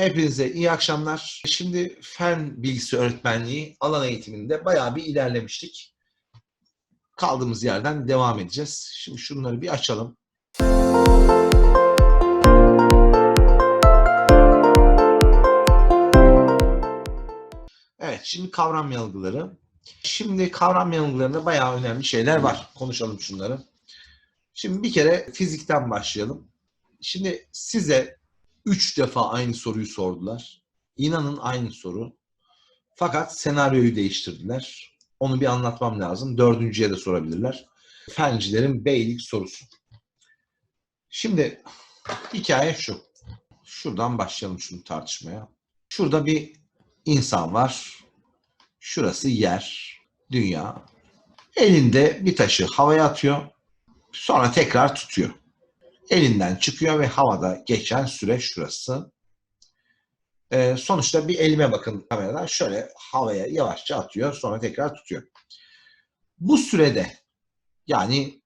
Hepinize iyi akşamlar. Şimdi fen bilgisi öğretmenliği alan eğitiminde bayağı bir ilerlemiştik. Kaldığımız yerden devam edeceğiz. Şimdi şunları bir açalım. Evet, şimdi kavram yanılgıları. Şimdi kavram yanılgılarında bayağı önemli şeyler var. Konuşalım şunları. Şimdi bir kere fizikten başlayalım. Şimdi size üç defa aynı soruyu sordular. İnanın aynı soru. Fakat senaryoyu değiştirdiler. Onu bir anlatmam lazım. Dördüncüye de sorabilirler. Fencilerin beylik sorusu. Şimdi hikaye şu. Şuradan başlayalım şunu tartışmaya. Şurada bir insan var. Şurası yer, dünya. Elinde bir taşı havaya atıyor. Sonra tekrar tutuyor. Elinden çıkıyor ve havada geçen süre şurası. Ee, sonuçta bir elime bakın kameradan. Şöyle havaya yavaşça atıyor. Sonra tekrar tutuyor. Bu sürede yani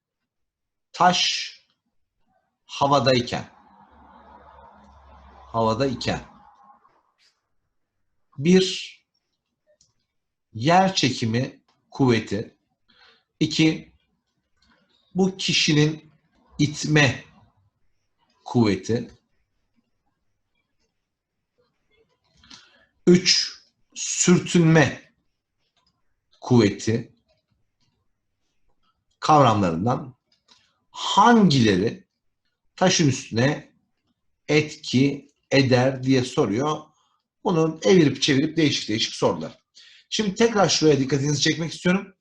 taş havadayken havadayken bir yer çekimi kuvveti iki bu kişinin itme kuvveti üç sürtünme kuvveti kavramlarından hangileri taşın üstüne etki eder diye soruyor. Bunu evirip çevirip değişik değişik sorular. Şimdi tekrar şuraya dikkatinizi çekmek istiyorum.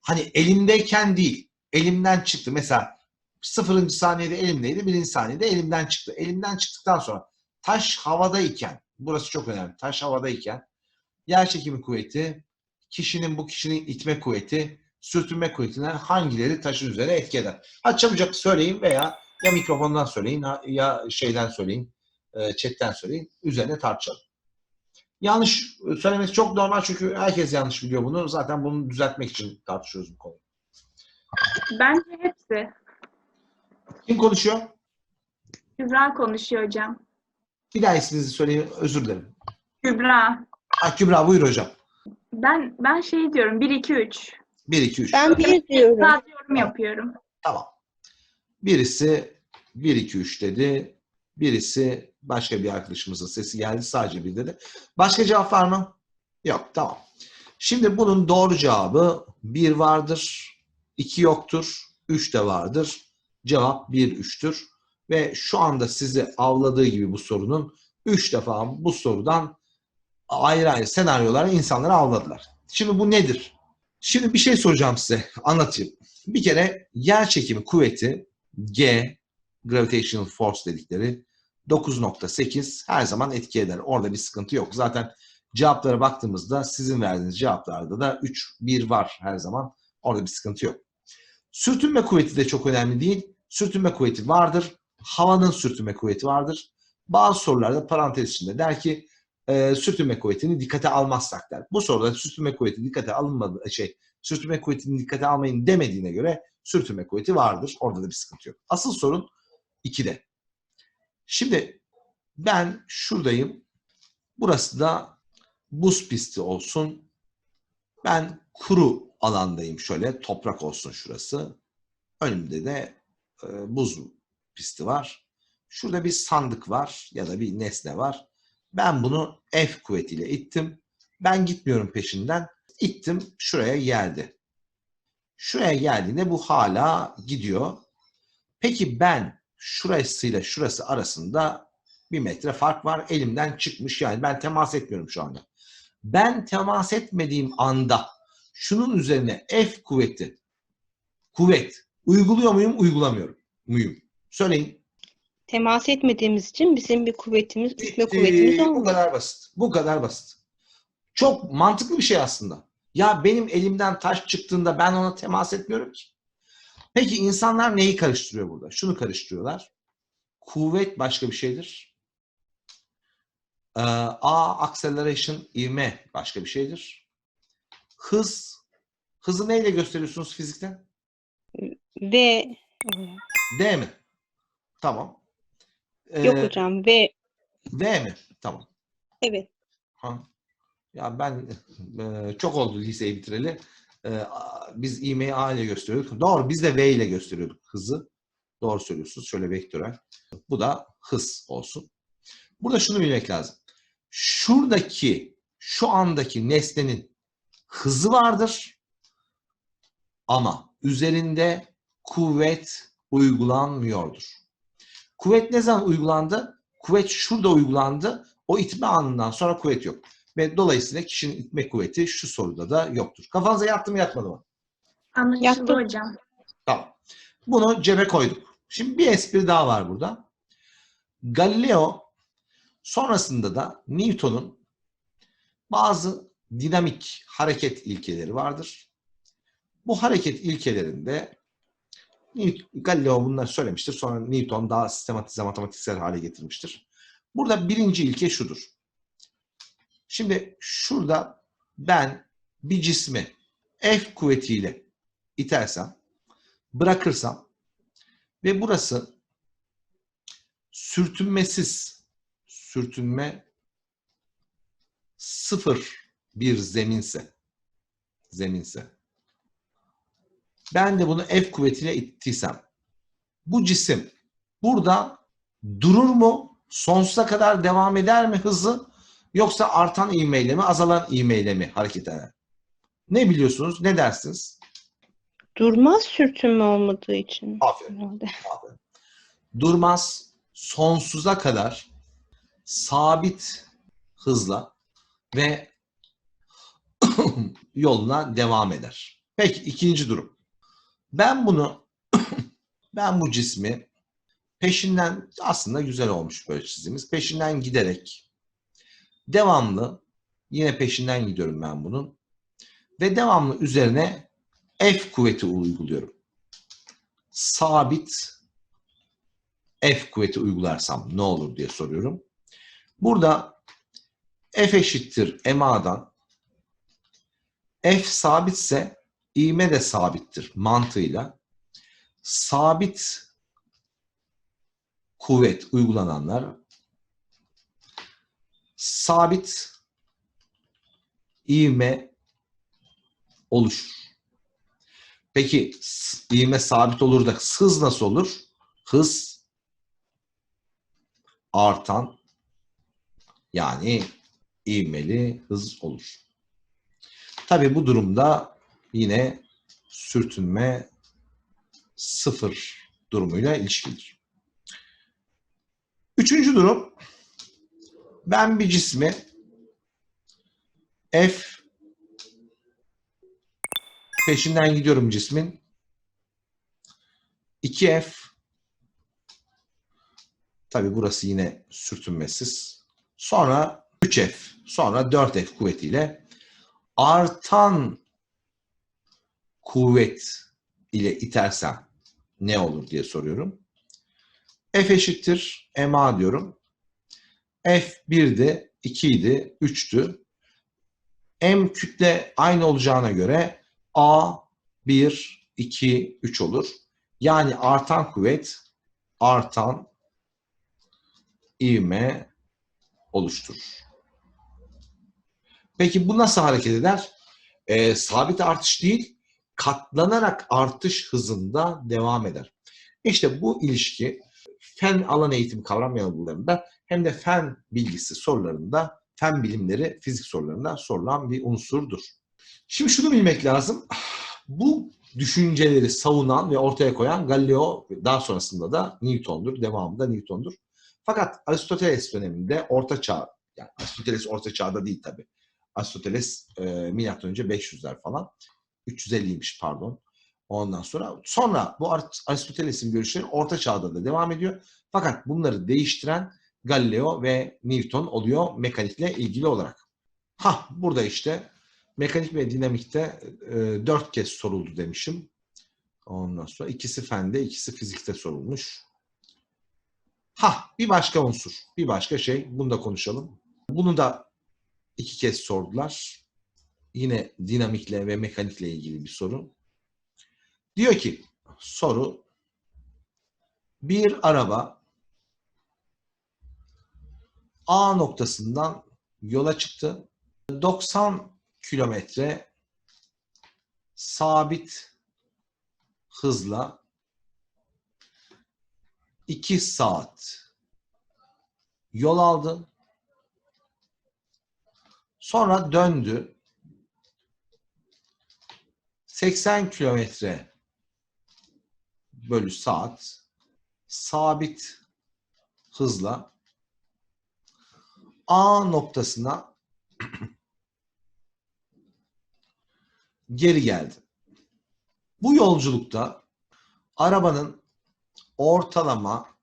Hani elimdeyken değil, elimden çıktı. Mesela sıfırıncı saniyede elimdeydi, birinci saniyede elimden çıktı. Elimden çıktıktan sonra taş havadayken, burası çok önemli, taş havadayken yer çekimi kuvveti, kişinin bu kişinin itme kuvveti, sürtünme kuvvetinden hangileri taşın üzerine etki eder? Ha çabucak söyleyin veya ya mikrofondan söyleyin ya şeyden söyleyin, e, chatten söyleyin, üzerine tartışalım. Yanlış söylemesi çok normal çünkü herkes yanlış biliyor bunu. Zaten bunu düzeltmek için tartışıyoruz bu konuyu. Bence hepsi. Kim konuşuyor? Kübra konuşuyor hocam. Bir daha isminizi söyleyin. Özür dilerim. Kübra. Ha, Kübra buyur hocam. Ben ben şey diyorum 1 2 3. 1, 2, 3. Ben bir diyorum. Sadece yorum yapıyorum. Tamam. Birisi 1, 2, 3 dedi. Birisi başka bir arkadaşımızın sesi geldi. Sadece bir dedi. Başka cevap var mı? Yok. Tamam. Şimdi bunun doğru cevabı 1 vardır. 2 yoktur. 3 de vardır. Cevap 1, 3'tür. Ve şu anda sizi avladığı gibi bu sorunun 3 defa bu sorudan ayrı ayrı senaryolara insanları avladılar. Şimdi bu nedir? Şimdi bir şey soracağım size. Anlatayım. Bir kere yer çekimi kuvveti G, gravitational force dedikleri 9.8 her zaman etki eder. Orada bir sıkıntı yok. Zaten cevaplara baktığımızda sizin verdiğiniz cevaplarda da 3, 1 var her zaman. Orada bir sıkıntı yok. Sürtünme kuvveti de çok önemli değil. Sürtünme kuvveti vardır. Havanın sürtünme kuvveti vardır. Bazı sorularda parantez içinde der ki e, sürtünme kuvvetini dikkate almazsak der. Bu soruda sürtünme kuvveti dikkate alınmadı şey sürtünme kuvvetini dikkate almayın demediğine göre sürtünme kuvveti vardır. Orada da bir sıkıntı yok. Asıl sorun 2'de. Şimdi ben şuradayım. Burası da buz pisti olsun. Ben kuru alandayım şöyle. Toprak olsun şurası. Önümde de e, buz pisti var. Şurada bir sandık var ya da bir nesne var. Ben bunu F kuvvetiyle ittim. Ben gitmiyorum peşinden. İttim şuraya geldi. Şuraya geldiğinde bu hala gidiyor. Peki ben şurasıyla şurası arasında bir metre fark var. Elimden çıkmış yani ben temas etmiyorum şu anda. Ben temas etmediğim anda şunun üzerine F kuvveti kuvvet uyguluyor muyum uygulamıyorum muyum? Söyleyin. Temas etmediğimiz için bizim bir kuvvetimiz, itme kuvvetimiz Bu olmuyor. kadar basit. Bu kadar basit. Çok mantıklı bir şey aslında. Ya benim elimden taş çıktığında ben ona temas etmiyorum ki. Peki insanlar neyi karıştırıyor burada? Şunu karıştırıyorlar. Kuvvet başka bir şeydir. Ee, A acceleration ivme başka bir şeydir. Hız hızı neyle gösteriyorsunuz fizikte? Ve D mi? Tamam. Ee, yok hocam ve V mi? Tamam. Evet. Ha. Ya ben e, çok oldu liseyi bitireli. E, biz ivmeyi A ile gösteriyorduk. Doğru biz de V ile gösteriyorduk hızı. Doğru söylüyorsunuz. Şöyle vektörel. Bu da hız olsun. Burada şunu bilmek lazım. Şuradaki, şu andaki nesnenin hızı vardır. Ama üzerinde kuvvet uygulanmıyordur. Kuvvet ne zaman uygulandı? Kuvvet şurada uygulandı. O itme anından sonra kuvvet yok. Ve dolayısıyla kişinin itme kuvveti şu soruda da yoktur. Kafanıza yattı mı yatmadı mı? Anlaşıldı hocam. Tamam. Bunu cebe koyduk. Şimdi bir espri daha var burada. Galileo sonrasında da Newton'un bazı dinamik hareket ilkeleri vardır. Bu hareket ilkelerinde Galileo bunları söylemiştir. Sonra Newton daha sistematize matematiksel hale getirmiştir. Burada birinci ilke şudur. Şimdi şurada ben bir cismi F kuvvetiyle itersem, bırakırsam ve burası sürtünmesiz, sürtünme sıfır bir zeminse, zeminse, ben de bunu F kuvvetiyle ittiysem, bu cisim burada durur mu? Sonsuza kadar devam eder mi hızı? Yoksa artan ivmeyle mi, azalan ivmeyle mi hareket eder? Ne biliyorsunuz? Ne dersiniz? Durmaz sürtünme olmadığı için Aferin. herhalde. durmaz, sonsuza kadar sabit hızla ve yoluna devam eder. Peki ikinci durum. Ben bunu ben bu cismi peşinden aslında güzel olmuş böyle çizimiz. Peşinden giderek devamlı yine peşinden gidiyorum ben bunun ve devamlı üzerine F kuvveti uyguluyorum. Sabit F kuvveti uygularsam ne olur diye soruyorum. Burada F eşittir MA'dan F sabitse ivme de sabittir mantığıyla. Sabit kuvvet uygulananlar sabit ivme oluşur. Peki ivme sabit olur da hız nasıl olur? Hız artan yani ivmeli hız olur. Tabii bu durumda yine sürtünme sıfır durumuyla ilişkilidir. Üçüncü durum ben bir cismi F peşinden gidiyorum cismin 2F Tabi burası yine sürtünmesiz. Sonra 3F, sonra 4F kuvvetiyle artan kuvvet ile itersem ne olur diye soruyorum. F eşittir MA diyorum. F 1'di, 2 idi, 3'tü. M kütle aynı olacağına göre A 1, 2, 3 olur. Yani artan kuvvet artan ivme oluşturur. Peki bu nasıl hareket eder? Ee, sabit artış değil, katlanarak artış hızında devam eder. İşte bu ilişki fen alan eğitim kavram yanılgılarında hem de fen bilgisi sorularında, fen bilimleri fizik sorularında sorulan bir unsurdur. Şimdi şunu bilmek lazım. Bu düşünceleri savunan ve ortaya koyan Galileo daha sonrasında da Newton'dur. Devamında Newton'dur. Fakat Aristoteles döneminde Orta Çağ, yani Aristoteles Orta Çağ'da değil tabi. Aristoteles e, milattan önce 500'ler falan. 350'ymiş pardon. Ondan sonra sonra bu Ar- Aristoteles'in görüşleri Orta Çağ'da da devam ediyor. Fakat bunları değiştiren Galileo ve Newton oluyor mekanikle ilgili olarak. Ha burada işte mekanik ve dinamikte e, dört kez soruldu demişim. Ondan sonra ikisi fende, ikisi fizikte sorulmuş. Ha bir başka unsur, bir başka şey. Bunu da konuşalım. Bunu da iki kez sordular. Yine dinamikle ve mekanikle ilgili bir soru. Diyor ki soru bir araba A noktasından yola çıktı. 90 kilometre sabit hızla 2 saat yol aldı. Sonra döndü. 80 kilometre bölü saat sabit hızla A noktasına geri geldi. Bu yolculukta arabanın ortalama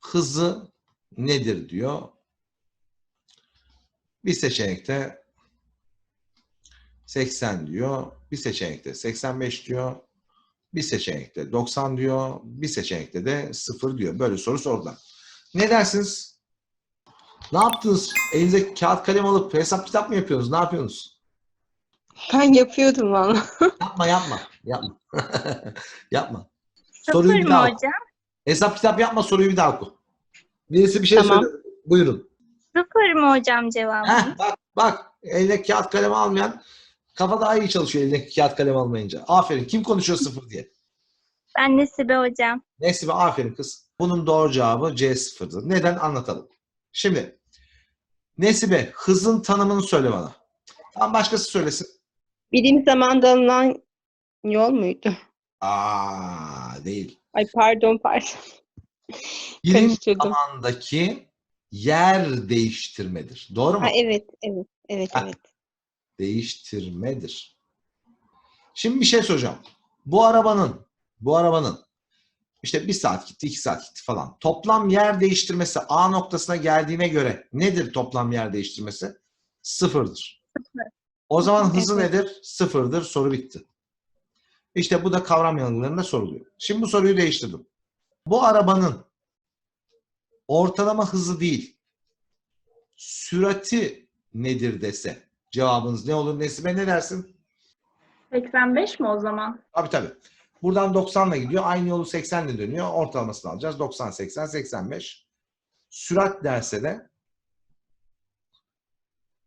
hızı nedir diyor. Bir seçenekte 80 diyor. Bir seçenekte 85 diyor. Bir seçenekte 90 diyor. Bir seçenekte de 0 diyor. Böyle soru sordular. Ne dersiniz? Ne yaptınız? Elinize kağıt kalem alıp hesap kitap mı yapıyorsunuz? Ne yapıyorsunuz? Ben yapıyordum valla. Yapma yapma. Yapma. yapma. Sıfır Soruyu bir daha oku. hocam? Hesap kitap yapma soruyu bir daha oku. Birisi bir şey Tamam. söyle. Buyurun. Sıfır mı hocam cevabı? Heh, bak bak eline kağıt kalem almayan kafa daha iyi çalışıyor eline kağıt kalem almayınca. Aferin. Kim konuşuyor sıfır diye? Ben Nesibe hocam. Neyse aferin kız. Bunun doğru cevabı C sıfırdır. Neden anlatalım. Şimdi Nesibe hızın tanımını söyle bana. Tam başkası söylesin. Birim zamanda alınan yol muydu? Aa değil. Ay pardon pardon. Birim Karıştırdım. zamandaki yer değiştirmedir. Doğru mu? Ha, evet evet evet Ha. evet. değiştirmedir. Şimdi bir şey soracağım. Bu arabanın, bu arabanın işte bir saat gitti, iki saat gitti falan. Toplam yer değiştirmesi A noktasına geldiğine göre nedir toplam yer değiştirmesi? Sıfırdır. O zaman hızı Evet. nedir? Sıfırdır. Soru bitti. İşte bu da kavram yanılgılarında soruluyor. Şimdi bu soruyu değiştirdim. Bu arabanın ortalama hızı değil, sürati nedir dese cevabınız ne olur? Nesibe ne dersin? 85 mi o zaman? Tabii tabii. Buradan 90 ile gidiyor. Aynı yolu 80 ile dönüyor. Ortalamasını alacağız. 90, 80, 85. Sürat derse de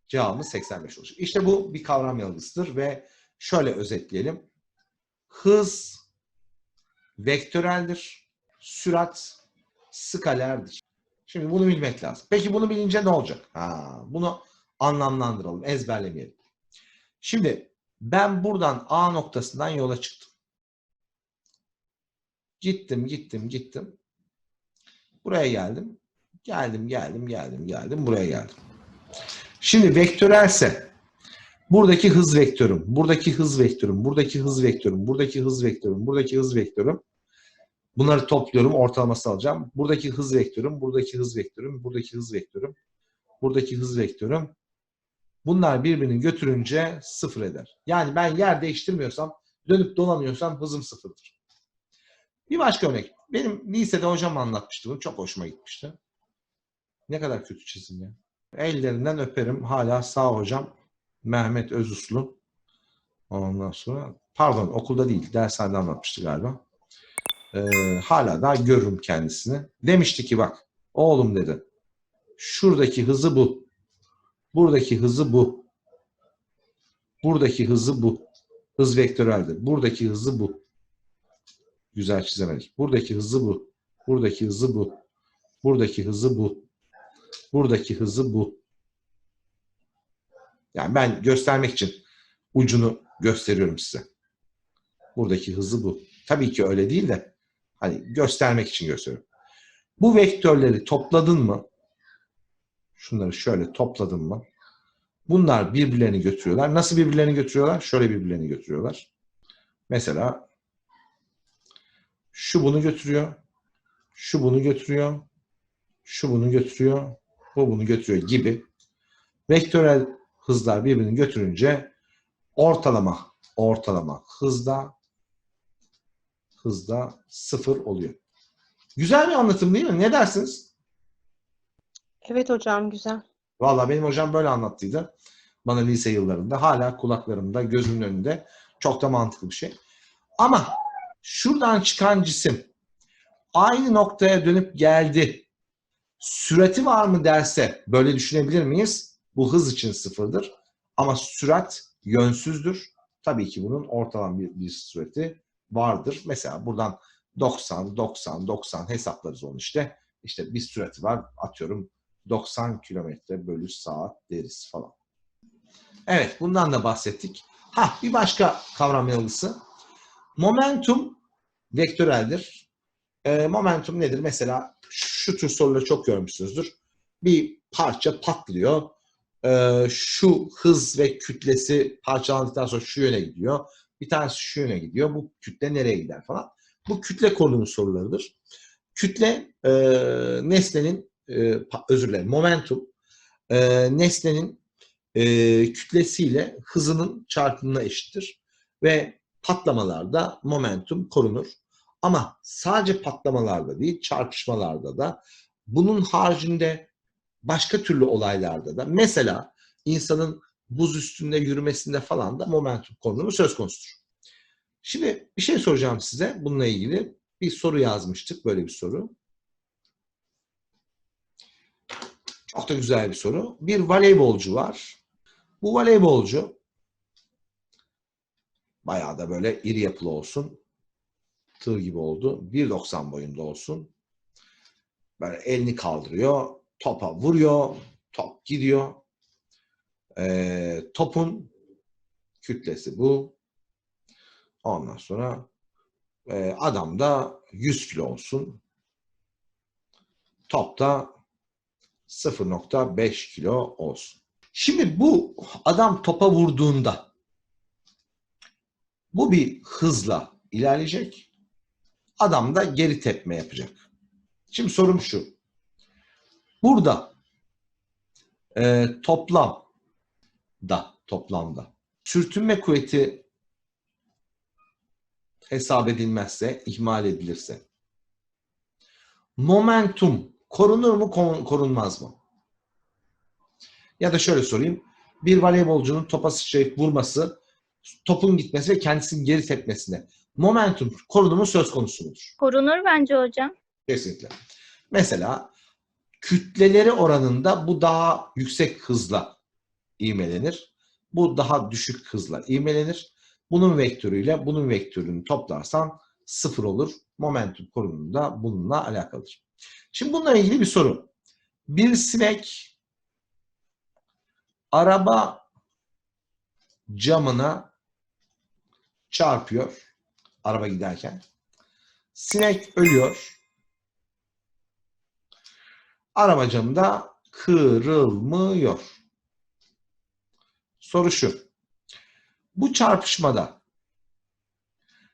cevabımız 85 olacak. İşte bu bir kavram yanılgısıdır ve şöyle özetleyelim. Hız vektöreldir. Sürat skalerdir. Şimdi bunu bilmek lazım. Peki bunu bilince ne olacak? Ha, bunu anlamlandıralım, ezberlemeyelim. Şimdi ben buradan A noktasından yola çıktım. Gittim, gittim, gittim. Buraya geldim. Geldim, geldim, geldim, geldim. Buraya geldim. Şimdi vektörelse buradaki hız vektörüm, buradaki hız vektörüm, buradaki hız vektörüm, buradaki hız vektörüm, buradaki hız vektörüm. Bunları topluyorum, ortalaması alacağım. Buradaki hız vektörüm, buradaki hız vektörüm, buradaki hız vektörüm, buradaki hız vektörüm. Bunlar birbirini götürünce sıfır eder. Yani ben yer değiştirmiyorsam, dönüp dolamıyorsam hızım sıfırdır. Bir başka örnek. Benim lisede hocam anlatmıştı bunu. Çok hoşuma gitmişti. Ne kadar kötü çizim ya. Ellerinden öperim. Hala sağ hocam. Mehmet Özuslu. Ondan sonra pardon okulda değil dershanede anlatmıştı galiba. Ee, hala daha görürüm kendisini. Demişti ki bak oğlum dedi. Şuradaki hızı bu. Buradaki hızı bu. Buradaki hızı bu. Hız vektöreldir. Buradaki hızı bu. Güzel çizemedik. Buradaki hızı bu. Buradaki hızı bu. Buradaki hızı bu. Buradaki hızı bu. Yani ben göstermek için ucunu gösteriyorum size. Buradaki hızı bu. Tabii ki öyle değil de hani göstermek için gösteriyorum. Bu vektörleri topladın mı? Şunları şöyle topladın mı? Bunlar birbirlerini götürüyorlar. Nasıl birbirlerini götürüyorlar? Şöyle birbirlerini götürüyorlar. Mesela şu bunu götürüyor. Şu bunu götürüyor. Şu bunu götürüyor. Bu bunu götürüyor gibi. Vektörel hızlar birbirini götürünce ortalama ortalama hızda hızda sıfır oluyor. Güzel bir anlatım değil mi? Ne dersiniz? Evet hocam güzel. Vallahi benim hocam böyle anlattıydı. Bana lise yıllarında. Hala kulaklarımda, gözümün önünde. Çok da mantıklı bir şey. Ama şuradan çıkan cisim aynı noktaya dönüp geldi. Sürati var mı derse böyle düşünebilir miyiz? Bu hız için sıfırdır. Ama sürat yönsüzdür. Tabii ki bunun ortalama bir, bir sürati vardır. Mesela buradan 90, 90, 90 hesaplarız onu işte. İşte bir sürati var atıyorum 90 kilometre bölü saat deriz falan. Evet bundan da bahsettik. Ha bir başka kavram yanılısı. Momentum vektöreldir. Ee, momentum nedir? Mesela şu tür soruları çok görmüşsünüzdür. Bir parça patlıyor. Ee, şu hız ve kütlesi parçalandıktan sonra şu yöne gidiyor. Bir tanesi şu yöne gidiyor. Bu kütle nereye gider falan. Bu kütle konulu sorularıdır. Kütle e, nesnenin e, özür dilerim momentum e, nesnenin e, kütlesiyle hızının çarpımına eşittir. Ve patlamalarda momentum korunur. Ama sadece patlamalarda değil, çarpışmalarda da bunun haricinde başka türlü olaylarda da mesela insanın buz üstünde yürümesinde falan da momentum korunumu söz konusudur. Şimdi bir şey soracağım size bununla ilgili. Bir soru yazmıştık, böyle bir soru. Çok da güzel bir soru. Bir voleybolcu var. Bu voleybolcu bayağı da böyle iri yapılı olsun. Tığ gibi oldu. 1.90 boyunda olsun. Böyle elini kaldırıyor. Topa vuruyor. Top gidiyor. Ee, topun kütlesi bu. Ondan sonra e, adam da 100 kilo olsun. Top da 0.5 kilo olsun. Şimdi bu adam topa vurduğunda bu bir hızla ilerleyecek. Adam da geri tepme yapacak. Şimdi sorum şu. Burada e, toplam da toplamda sürtünme kuvveti hesap edilmezse, ihmal edilirse momentum korunur mu, korunmaz mı? Ya da şöyle sorayım. Bir voleybolcunun topa sıçrayıp vurması, topun gitmesi ve kendisinin geri tepmesine momentum korunumu söz konusu mudur? Korunur bence hocam. Kesinlikle. Mesela kütleleri oranında bu daha yüksek hızla ivmelenir. Bu daha düşük hızla ivmelenir. Bunun vektörüyle bunun vektörünü toplarsan sıfır olur. Momentum korunumu da bununla alakalıdır. Şimdi bununla ilgili bir soru. Bir sinek araba camına çarpıyor araba giderken. Sinek ölüyor. Araba camı da kırılmıyor. Soru şu. Bu çarpışmada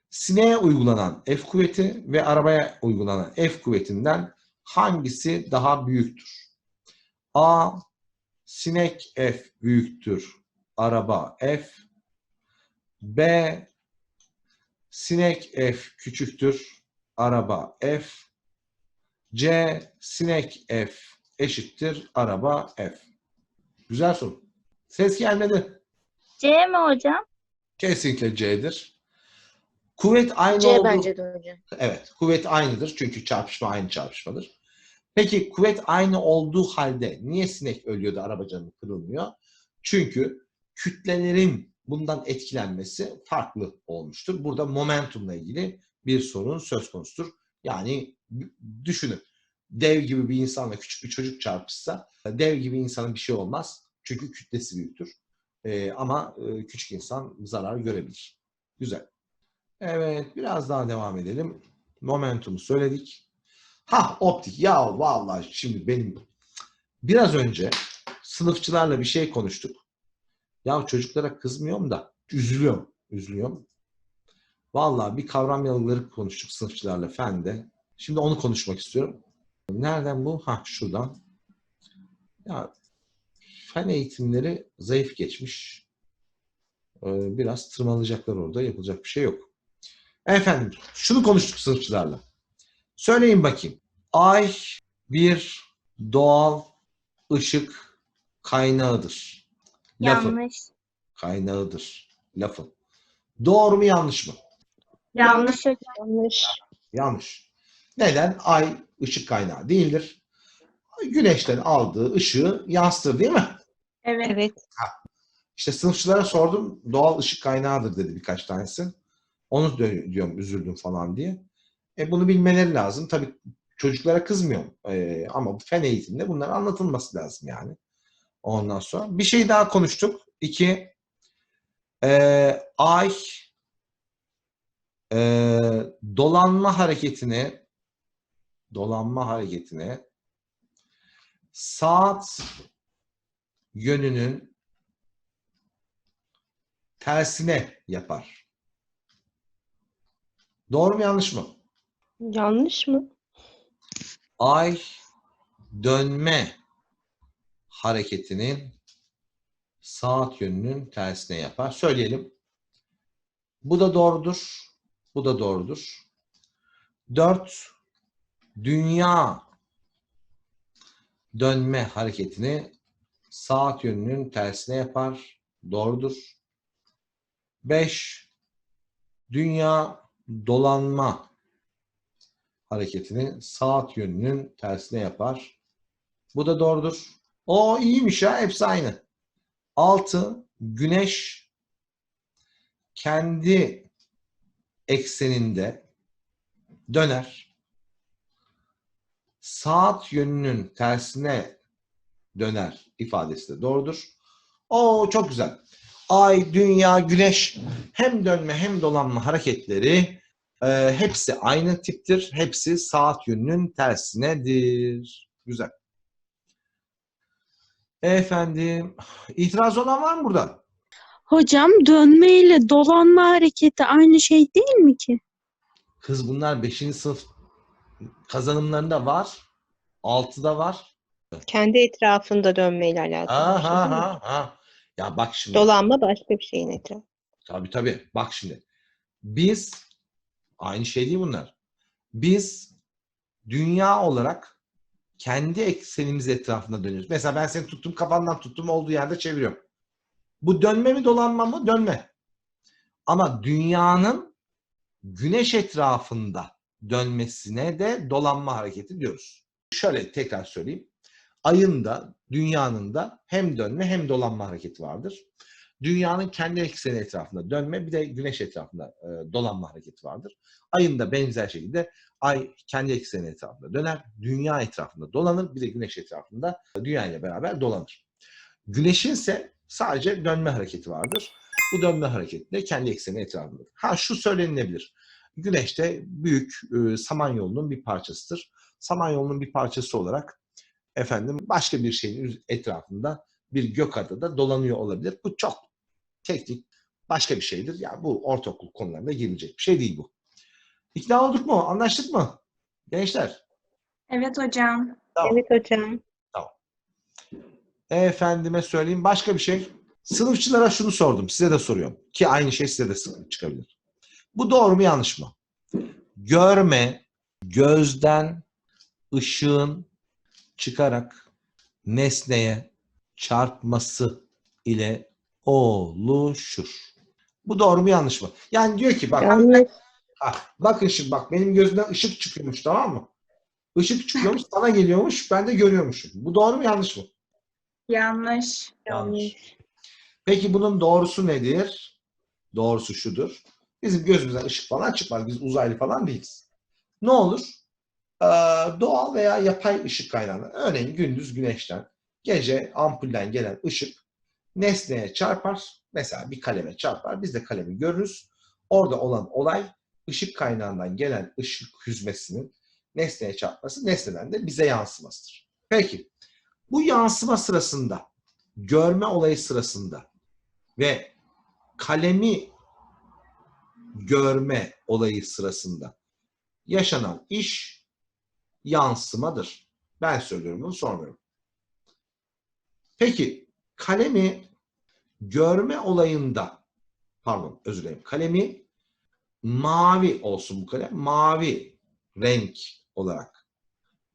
sineğe uygulanan F kuvveti ve arabaya uygulanan F kuvvetinden hangisi daha büyüktür? A. Sinek F büyüktür. Araba F. B. Sinek F küçüktür. Araba F. C. Sinek F eşittir. Araba F. Güzel soru. Ses gelmedi. C mi hocam? Kesinlikle C'dir. Kuvvet aynı C olduğu... bence de hocam. Evet, kuvvet aynıdır çünkü çarpışma aynı çarpışmadır. Peki kuvvet aynı olduğu halde niye sinek ölüyor da araba camı kırılmıyor? Çünkü kütlelerin bundan etkilenmesi farklı olmuştur. Burada momentumla ilgili bir sorun söz konusudur. Yani düşünün, dev gibi bir insanla küçük bir çocuk çarpışsa, dev gibi insanın bir şey olmaz. Çünkü kütlesi büyüktür. Ee, ama e, küçük insan zarar görebilir. Güzel. Evet, biraz daha devam edelim. Momentumu söyledik. Ha optik. Ya vallahi şimdi benim biraz önce sınıfçılarla bir şey konuştuk. Ya çocuklara kızmıyorum da üzülüyorum. Üzülüyorum. Vallahi bir kavram yanılgıları konuştuk sınıfçılarla fende. Şimdi onu konuşmak istiyorum. Nereden bu? Ha şuradan. Ya fen eğitimleri zayıf geçmiş. Ee, biraz tırmalayacaklar orada. Yapılacak bir şey yok. Efendim, şunu konuştuk sınıfçılarla. Söyleyin bakayım. Ay bir doğal ışık kaynağıdır. Lafı. Yanlış. Kaynağıdır. Lafı. Doğru mu yanlış mı? Yanlış. Yanlış. Yanlış. Neden? Ay ışık kaynağı değildir. güneşten aldığı ışığı yansıtır değil mi? Evet. Evet. İşte sınıfçılara sordum. Doğal ışık kaynağıdır dedi birkaç tanesi. Onu diyorum üzüldüm falan diye. E bunu bilmeleri lazım. Tabii çocuklara kızmıyorum. E, ama bu fen eğitimde bunların anlatılması lazım yani. Ondan sonra. Bir şey daha konuştuk. İki, e, ay e, dolanma hareketini dolanma hareketini saat yönünün tersine yapar. Doğru mu yanlış mı? Yanlış mı? Ay dönme hareketinin saat yönünün tersine yapar. Söyleyelim. Bu da doğrudur. Bu da doğrudur. 4. Dünya dönme hareketini saat yönünün tersine yapar. Doğrudur. 5. Dünya dolanma hareketini saat yönünün tersine yapar. Bu da doğrudur. O iyiymiş ya. Hepsi aynı. 6. Güneş kendi ekseninde döner. Saat yönünün tersine döner ifadesi de doğrudur. O çok güzel. Ay, dünya, güneş hem dönme hem dolanma hareketleri e, hepsi aynı tiptir. Hepsi saat yönünün tersinedir. Güzel. Efendim, itiraz olan var mı burada? Hocam dönme ile dolanma hareketi aynı şey değil mi ki? Kız bunlar 5. sınıf kazanımlarında var. 6'da var. Kendi etrafında dönmeyle alakalı. bir şey mi? ha, ha. Ya bak şimdi. Dolanma başka bir şeyin etrafı. Tabii tabii. Bak şimdi. Biz aynı şey değil bunlar. Biz dünya olarak kendi eksenimiz etrafında dönüyoruz. Mesela ben seni tuttum kafandan tuttum olduğu yerde çeviriyorum. Bu dönme mi dolanma mı? Dönme. Ama dünyanın güneş etrafında dönmesine de dolanma hareketi diyoruz. Şöyle tekrar söyleyeyim. Ayın da dünyanın da hem dönme hem dolanma hareketi vardır. Dünyanın kendi ekseni etrafında dönme bir de güneş etrafında e, dolanma hareketi vardır. Ayın da benzer şekilde ay kendi ekseni etrafında döner, dünya etrafında dolanır, bir de güneş etrafında dünya ile beraber dolanır. Güneşin ise sadece dönme hareketi vardır. Bu dönme hareketi de kendi ekseni etrafında. Ha şu söylenilebilir. Güneş de büyük e, Samanyolu'nun bir parçasıdır. Samanyolu'nun bir parçası olarak efendim başka bir şeyin etrafında bir gök adada dolanıyor olabilir. Bu çok teknik başka bir şeydir. Yani bu ortaokul konularına girilecek bir şey değil bu. İkna olduk mu? Anlaştık mı? Gençler. Evet hocam. Tamam. Evet hocam. Efendime söyleyeyim başka bir şey. Sınıfçılara şunu sordum. Size de soruyorum. Ki aynı şey size de sıkıntı çıkabilir. Bu doğru mu yanlış mı? Görme gözden ışığın çıkarak nesneye çarpması ile oluşur. Bu doğru mu yanlış mı? Yani diyor ki bak Yanlış. Ah, bakın şimdi bak benim gözümden ışık çıkıyormuş tamam mı? Işık çıkıyormuş sana geliyormuş ben de görüyormuşum. Bu doğru mu yanlış mı? Yanlış. Yanlış. Peki bunun doğrusu nedir? Doğrusu şudur. Bizim gözümüzden ışık falan çıkmaz. Biz uzaylı falan değiliz. Ne olur? Ee, doğal veya yapay ışık kaynağından. Örneğin gündüz güneşten, gece ampulden gelen ışık nesneye çarpar. Mesela bir kaleme çarpar. Biz de kalemi görürüz. Orada olan olay ışık kaynağından gelen ışık hüzmesinin nesneye çarpması, nesneden de bize yansımasıdır. Peki, bu yansıma sırasında, görme olayı sırasında ve kalemi görme olayı sırasında yaşanan iş yansımadır. Ben söylüyorum bunu sormuyorum. Peki kalemi görme olayında pardon özür dilerim kalemi mavi olsun bu kalem mavi renk olarak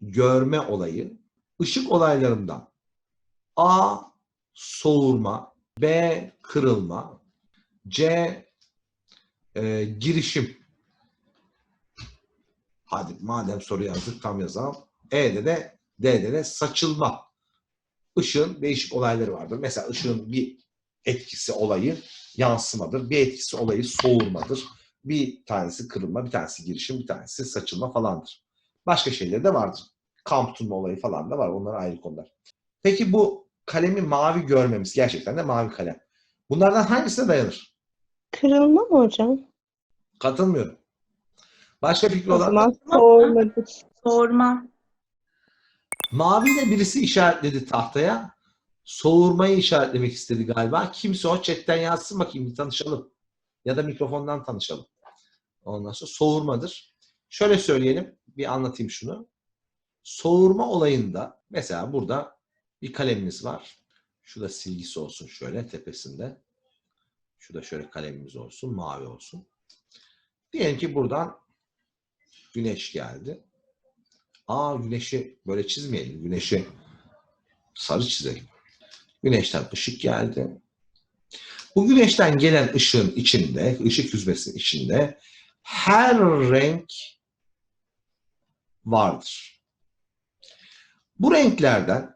görme olayı ışık olaylarından A soğurma, B kırılma, C e, girişim. Hadi madem soru yazdık tam yazalım. E'de de D'de de saçılma. Işığın değişik olayları vardır. Mesela ışığın bir etkisi olayı yansımadır. Bir etkisi olayı soğurmadır. Bir tanesi kırılma, bir tanesi girişim, bir tanesi saçılma falandır. Başka şeyler de vardır. Kamp tutma olayı falan da var. Onlar ayrı konular. Peki bu kalemi mavi görmemiz gerçekten de mavi kalem. Bunlardan hangisine dayanır? Kırılma mı hocam? Katılmıyorum. Başka fikri O olan zaman soğurmadır. Soğurma. maviyle birisi işaretledi tahtaya. Soğurmayı işaretlemek istedi galiba. Kimse o chatten yazsın bakayım bir tanışalım. Ya da mikrofondan tanışalım. Ondan sonra soğurmadır. Şöyle söyleyelim, bir anlatayım şunu. Soğurma olayında mesela burada bir kalemimiz var. Şurada silgisi olsun şöyle tepesinde. Şurada şöyle kalemimiz olsun, mavi olsun. Diyelim ki buradan güneş geldi. Aa güneşi böyle çizmeyelim. Güneşi sarı çizelim. Güneşten ışık geldi. Bu güneşten gelen ışığın içinde, ışık hüzmesinin içinde her renk vardır. Bu renklerden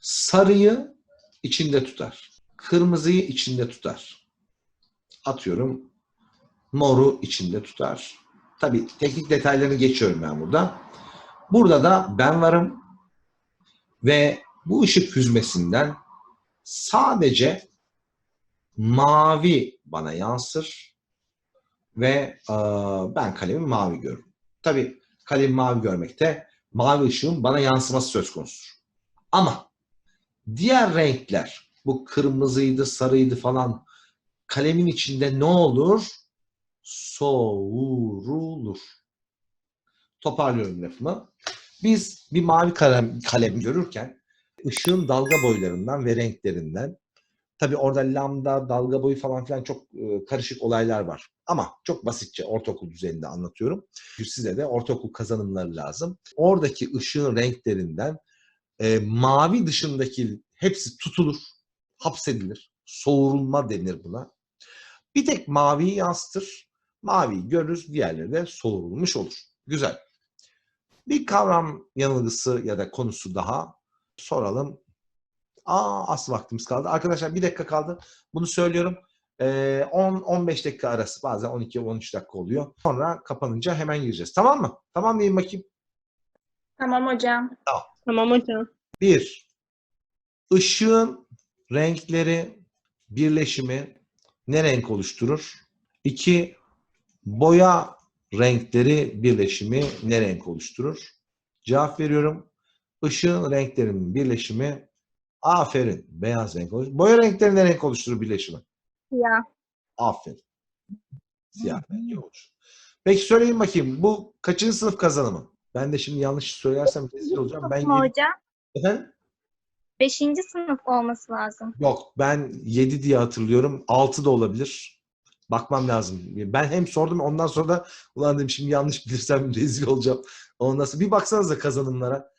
sarıyı içinde tutar. Kırmızıyı içinde tutar. Atıyorum moru içinde tutar. Tabii teknik detaylarını geçiyorum ben burada. Burada da ben varım ve bu ışık hüzmesinden sadece mavi bana yansır ve e, ben kalemi mavi görürüm. Tabii kalemi mavi görmekte mavi ışığın bana yansıması söz konusudur. Ama diğer renkler bu kırmızıydı, sarıydı falan kalemin içinde ne olur? Soğurulur. Toparlıyorum lafımı. Biz bir mavi kalem, kalem görürken ışığın dalga boylarından ve renklerinden tabii orada lambda, dalga boyu falan filan çok e, karışık olaylar var. Ama çok basitçe ortaokul düzeyinde anlatıyorum. Size de ortaokul kazanımları lazım. Oradaki ışığın renklerinden e, mavi dışındaki hepsi tutulur, hapsedilir. Soğurulma denir buna. Bir tek maviyi yansıtır. Maviyi görürüz, diğerleri de soğurulmuş olur. Güzel. Bir kavram yanılgısı ya da konusu daha soralım. Aa az vaktimiz kaldı. Arkadaşlar bir dakika kaldı. Bunu söylüyorum. Ee, 10-15 dakika arası bazen 12-13 dakika oluyor. Sonra kapanınca hemen gireceğiz. Tamam mı? Tamam diyeyim bakayım. Tamam hocam. Tamam hocam. Bir, ışığın renkleri birleşimi ne renk oluşturur? İki, boya renkleri birleşimi ne renk oluşturur? Cevap veriyorum. Işığın renklerinin birleşimi aferin beyaz renk oluşturur. Boya renkleri ne renk oluşturur birleşimi? Ya. Aferin. Siyah rengi oluşturur. Peki söyleyin bakayım bu kaçıncı sınıf kazanımı? Ben de şimdi yanlış söylersem rezil olacağım. Ben yedi- hocam? Efendim? Beşinci sınıf olması lazım. Yok ben 7 diye hatırlıyorum. 6 da olabilir. Bakmam lazım. Ben hem sordum ondan sonra da ulan dedim şimdi yanlış bilirsem rezil olacağım. Ondan sonra bir baksanıza kazanımlara.